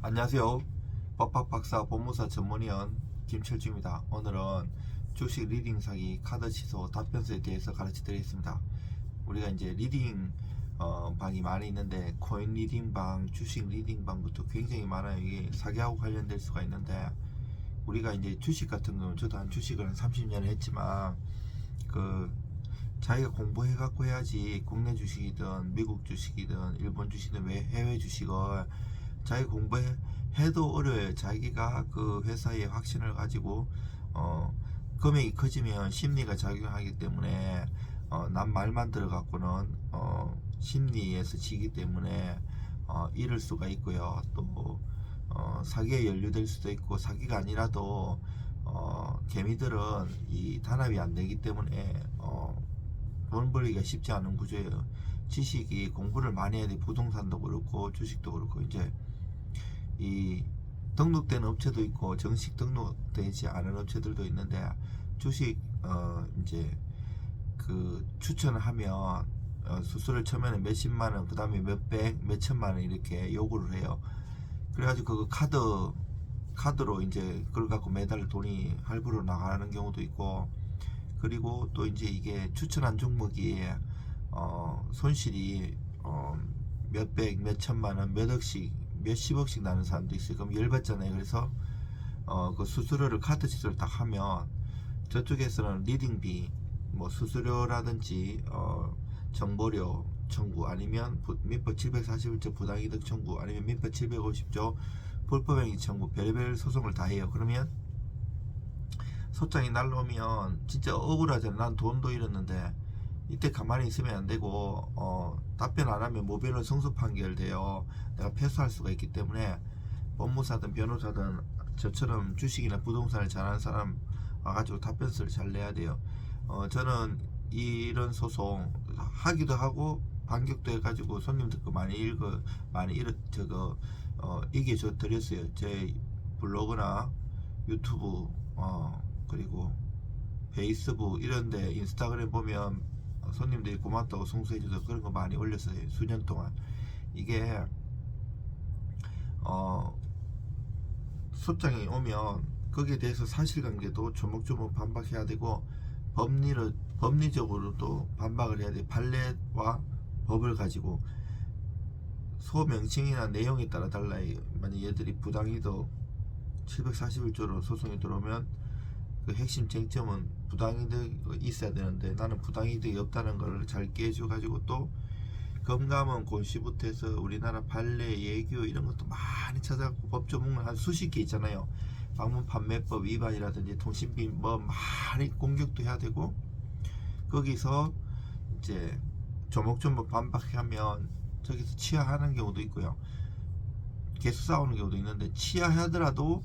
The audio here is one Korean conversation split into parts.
안녕하세요. 법학 박사 법무사 전문위원 김철주입니다. 오늘은 주식 리딩 사기 카드 취소 답변서에 대해서 가르쳐 드리겠습니다. 우리가 이제 리딩 어, 방이 많이 있는데 코인 리딩 방, 주식 리딩 방부터 굉장히 많아요. 이게 사기하고 관련될 수가 있는데 우리가 이제 주식 같은 경우는 저도 한 주식을 한 30년 했지만 그 자기가 공부해 갖고 해야지 국내 주식이든 미국 주식이든 일본 주식이든 왜 해외 주식을 자기 공부해 해도 어려워요. 자기가 그 회사에 확신을 가지고 어 금액이 커지면 심리가 작용하기 때문에 어, 남 말만 들어갖고는 어, 심리에서 지기 때문에 어, 잃을 수가 있고요. 또 어, 사기에 연루될 수도 있고 사기가 아니라도 어, 개미들은 이 단합이 안 되기 때문에 어, 돈 벌기가 쉽지 않은 구조예요. 지식이 공부를 많이 해야 돼. 부동산도 그렇고 주식도 그렇고 이제 이 등록된 업체도 있고 정식 등록되지 않은 업체들도 있는데 주식 어 이제 그 추천을 하면 어, 수수료 처음에는 몇십만 원, 그 다음에 몇백, 몇천만 원 이렇게 요구를 해요. 그래가지고 그 카드 카드로 이제 그걸 갖고 매달 돈이 할부로 나가는 경우도 있고 그리고 또 이제 이게 추천한 종목이 어 손실이 어 몇백, 몇천만 원, 몇억씩, 몇십억씩 나는 사람도 있어요. 그럼 열받잖아요. 그래서 어 그 수수료를 카드 취소를 딱 하면 저쪽에서는 리딩비, 뭐 수수료라든지 어 정보료 청구 아니면 부- 민법 741조 부당이득 청구 아니면 민법 750조 불법행위 청구 별의별 소송을 다 해요. 그러면 소장이 날라오면 진짜 억울하잖아. 난 돈도 잃었는데 이때 가만히 있으면 안 되고 어, 답변 안 하면 모변을 성소 판결돼요. 내가 패소할 수가 있기 때문에 법무사든 변호사든 저처럼 주식이나 부동산을 잘하는 사람 와가지고 답변서를 잘 내야 돼요. 어, 저는 이런 소송 하기도 하고 반격도 해가지고 손님들 거 많이 읽어 많이 읽어 저거 어, 저 드렸어요. 제 블로그나 유튜브 어, 그리고 페이스북 이런데 인스타그램 보면 손님들이 고맙다고 송수해줘서 그런 거 많이 올렸어요. 수년 동안 이게 어 소장이 오면 거기에 대해서 사실관계도 조목조목 반박해야 되고 법리를 법리적으로도 반박을 해야 돼. 판례와 법을 가지고 소명칭이나 내용에 따라 달라요. 만약 얘들이 부당이득 741조로 소송이 들어오면 그 핵심 쟁점은 부당이득이 있어야 되는데 나는 부당이득이 없다는 걸 잘 깨줘 가지고 또 검감은 권시부터 해서 우리나라 판례, 예교 이런 것도 많이 찾아갖고 법 조문을 한 수십 개 있잖아요. 방문 판매법 위반이라든지 통신비 뭐 많이 공격도 해야 되고 거기서 이제 조목조목 반박하면 저기서 치하하는 경우도 있고요. 계속 싸우는 경우도 있는데 치하하더라도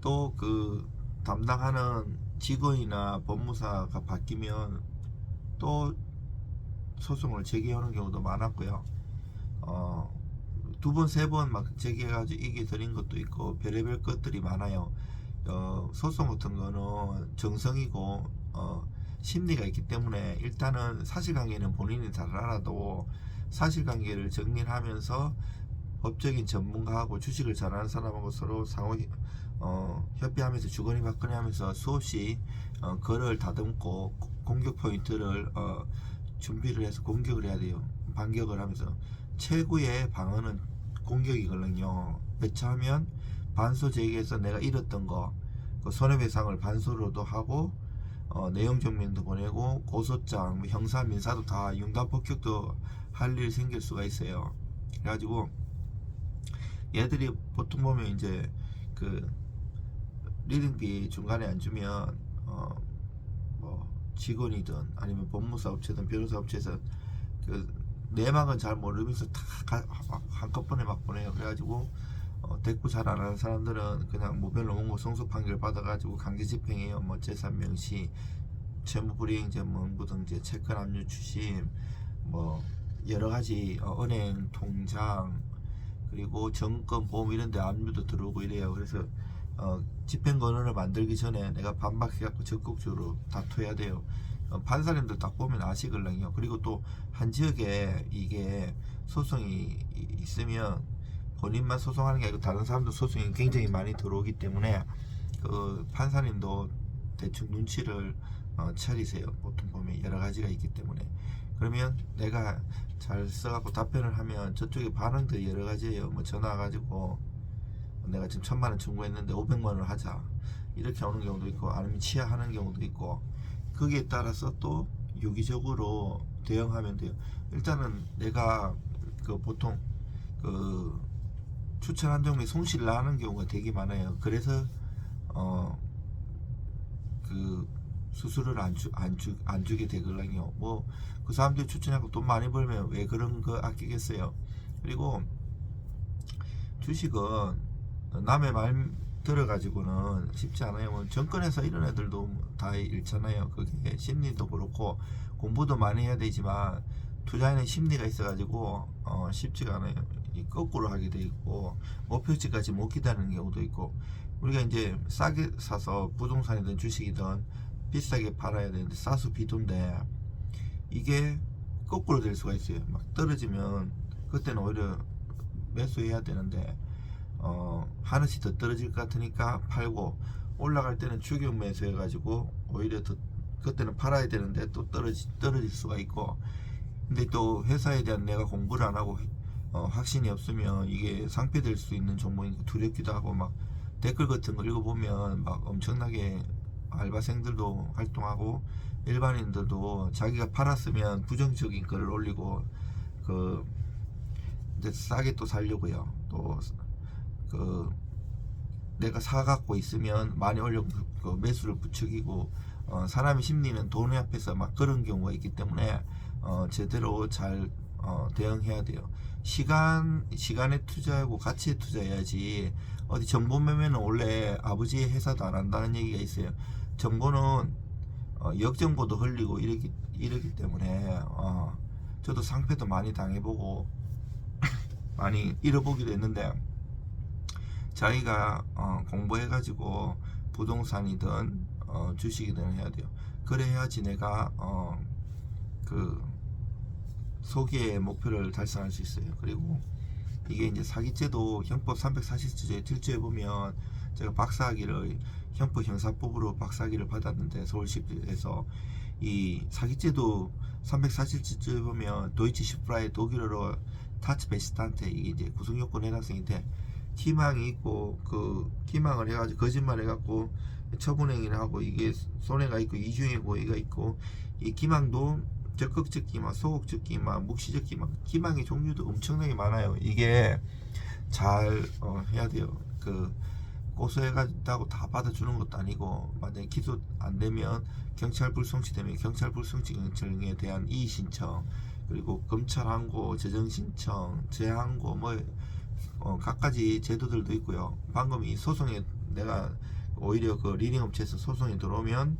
또 그 담당하는 직원이나 법무사가 바뀌면 또 소송을 제기하는 경우도 많았고요. 어, 두 번, 세 번 막 제기해가지고 이게 드린 것도 있고 별의별 것들이 많아요. 어, 소송 같은 거는 정성이고 어, 심리가 있기 때문에 일단은 사실관계는 본인이 잘 알아도 사실관계를 정리하면서 법적인 전문가하고 주식을 잘하는 사람하고 서로 상호 어, 협의하면서 주거니 받거니 하면서 수없이 어, 거를 다듬고 고- 공격 포인트를 어, 준비를 해서 공격을 해야 돼요. 반격을 하면서 최고의 방어는 공격이거든요. 배차하면 반소 제기해서 내가 잃었던 거, 그 손해배상을 반소로도 하고 어, 내용 증명도 보내고 고소장, 뭐 형사, 민사도 다 융단 폭격도 할 일 생길 수가 있어요. 그래가지고 얘들이 보통 보면 이제 그 리딩비 중간에 안 주면 어 뭐 직원이든 아니면 법무사 업체든 변호사 업체에서 그 내막은 잘 모르면서 다 한꺼번에 막 보내요. 그래가지고 어, 대꾸 잘 안 하는 사람들은 그냥 모변 원고 성소 판결 받아가지고 강제 집행해요. 뭐 재산 명시, 채무 불이행제, 문부등재, 채권 압류 추심, 뭐 여러 가지 어, 은행 통장 그리고 정권 보험 이런 데 압류도 들어오고 이래요. 그래서 어, 집행 권한을 만들기 전에 내가 반박해갖고 적극적으로 다투어야 돼요. 어, 판사님들 딱 보면 아시걸랑요. 그리고 또 한 지역에 이게 소송이 이- 있으면 본인만 소송하는 게 아니고 다른 사람도 소송이 굉장히 많이 들어오기 때문에 그 판사님도 대충 눈치를 어, 차리세요. 보통 보면 여러 가지가 있기 때문에 그러면 내가 잘 써갖고 답변을 하면 저쪽에 반응도 여러 가지예요. 뭐 전화 가지고 내가 지금 천만 원 청구했는데 500만 원을 하자 이렇게 오는 경우도 있고 아니면 취하하는 경우도 있고 거기에 따라서 또 유기적으로 대응하면 돼요. 일단은 내가 그 보통 그 추천 한 종목에 손실을 나는 경우가 되게 많아요. 그래서 어 그 수수료를 안, 주, 안, 주, 안 주게 되거든요. 뭐 그 사람들이 추천하고 돈 많이 벌면 왜 그런 거 아끼겠어요. 그리고 주식은 남의 말 들어가지고는 쉽지 않아요. 뭐 정권에서 이런 애들도 다 잃잖아요. 그게 심리도 그렇고 공부도 많이 해야 되지만 투자에는 심리가 있어가지고 어, 쉽지가 않아요. 이 거꾸로 하게 돼 있고 목표치까지 못 기다리는 경우도 있고 우리가 이제 싸게 사서 부동산이든 주식이든 비싸게 팔아야 되는데 싸수 비도인데 이게 거꾸로 될 수가 있어요. 막 떨어지면 그때는 오히려 매수해야 되는데 어, 하나씩 더 떨어질 것 같으니까 팔고 올라갈 때는 추격 매수해 가지고 오히려 더 그때는 팔아야 되는데 또 떨어지, 떨어질 수가 있고 근데 또 회사에 대한 내가 공부를 안 하고 어, 확신이 없으면 이게 상폐될 수 있는 종목이니까 두렵기도 하고 막 댓글 같은 거 읽어보면 막 엄청나게 알바생들도 활동하고 일반인들도 자기가 팔았으면 부정적인 글을 올리고 그 이제 싸게 또 살려고요. 또 그 내가 사갖고 있으면 많이 올려 그 매수를 부추기고 어, 사람의 심리는 돈의 앞에서 막 그런 경우가 있기 때문에 어, 제대로 잘 어, 대응해야 돼요. 시간 시간에 투자하고 가치에 투자해야지 어디 정보 매매는 원래 아버지의 회사도 안 한다는 얘기가 있어요. 정보는 어, 역정보도 흘리고 이러기 이러기 때문에 어, 저도 상패도 많이 당해보고 많이 잃어보기도 했는데 자기가 어, 공부해가지고 부동산이든 어, 주식이든 해야 돼요. 그래야지 내가 어, 그 소기의 목표를 달성할 수 있어요. 그리고 이게 이제 사기죄도 형법 340조에 1조에 보면 제가 박사학위를 형법 형사법으로 박사학위를 받았는데 서울시에서 이 사기죄도 340조에 보면 도이치 슈프라의 독일어로 타츠 베스탄테 이게 이제 구성요건 해당성인데 기망이 있고 그 기망을 해가지고 거짓말 해갖고 처분행위를 하고 이게 손해가 있고 이중의 고의가 있고 이 기망도 적극적 기망, 소극적 기망, 묵시적 기망, 기망의 종류도 엄청나게 많아요. 이게 잘 어, 해야 돼요. 그 고소해가지고 다 받아주는 것도 아니고 만약에 기소 안 되면 경찰 불송치 되면 경찰 불송치 결정에 대한 이의 신청 그리고 검찰 항고, 재정 신청, 재항고 뭐 어, 각가지 제도들도 있고요. 방금 이 소송에 내가 오히려 그 리딩 업체에서 소송이 들어오면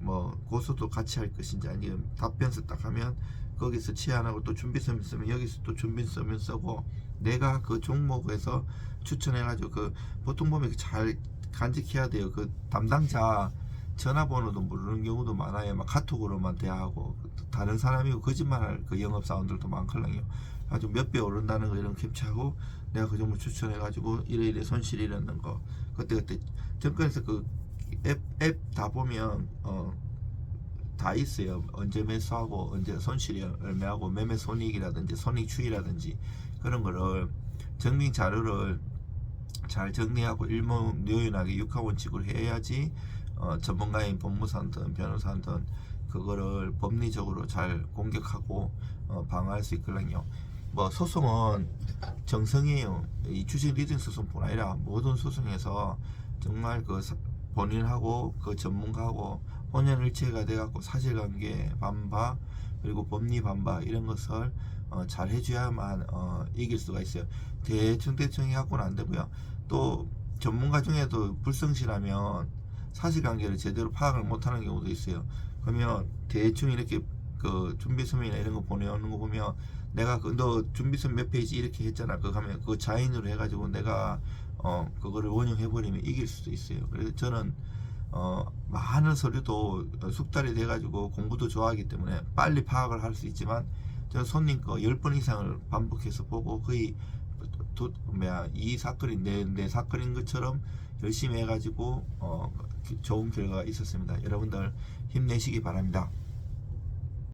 뭐 고소도 같이 할 것인지 아니면 답변서 딱 하면 거기서 치안하고 또 준비서면 쓰면 여기서 또 준비서면 쓰고 내가 그 종목에서 추천해가지고 그 보통 보면 잘 간직해야 돼요. 그 담당자 전화번호도 모르는 경우도 많아요. 막 카톡으로만 대화하고 다른 사람이고 거짓말할 그 영업사원들도 많거든요. 아주 몇 배 오른다는 거 이런 캡처하고 내가 그 종목 추천해가지고 이래 이래 손실이 일어난 거 그때 그때 정권에서 그 앱 앱 다 보면 어 다 있어요. 언제 매수하고 언제 손실이 얼마하고 매매 손익이라든지 손익 추이라든지 그런 거를 정리 자료를 잘 정리하고 일목요연하게 육하원칙으로 해야지 어, 전문가인 법무사든 변호사든 그거를 법리적으로 잘 공격하고 어, 방어할 수 있거든요. 뭐 소송은 정성이에요. 이 주식 리딩 소송뿐 아니라 모든 소송에서 정말 그 사- 본인하고 그 전문가하고 혼연일체가 돼갖고 사실관계 반바 그리고 법리 반바 이런 것을 어, 잘 해줘야만 어, 이길 수가 있어요. 대충 대충 해갖고는 안 되고요. 또 전문가 중에도 불성실하면 사실관계를 제대로 파악을 못하는 경우도 있어요. 그러면 대충 이렇게 그 준비 서면이나 이런 거 보내오는 거 보면 내가 그너 준비서면 몇 페이지 이렇게 했잖아. 그거 하면 그 자인으로 해가지고 내가 어 그거를 원용해버리면 이길 수도 있어요. 그래서 저는 어 많은 서류도 숙달이 돼가지고 공부도 좋아하기 때문에 빨리 파악을 할 수 있지만 저는 손님 거 10번 이상을 반복해서 보고 거의 도, 뭐야 이 사건이 내, 내 사건인 것처럼 열심히 해가지고 어, 좋은 결과가 있었습니다. 여러분들 힘내시기 바랍니다.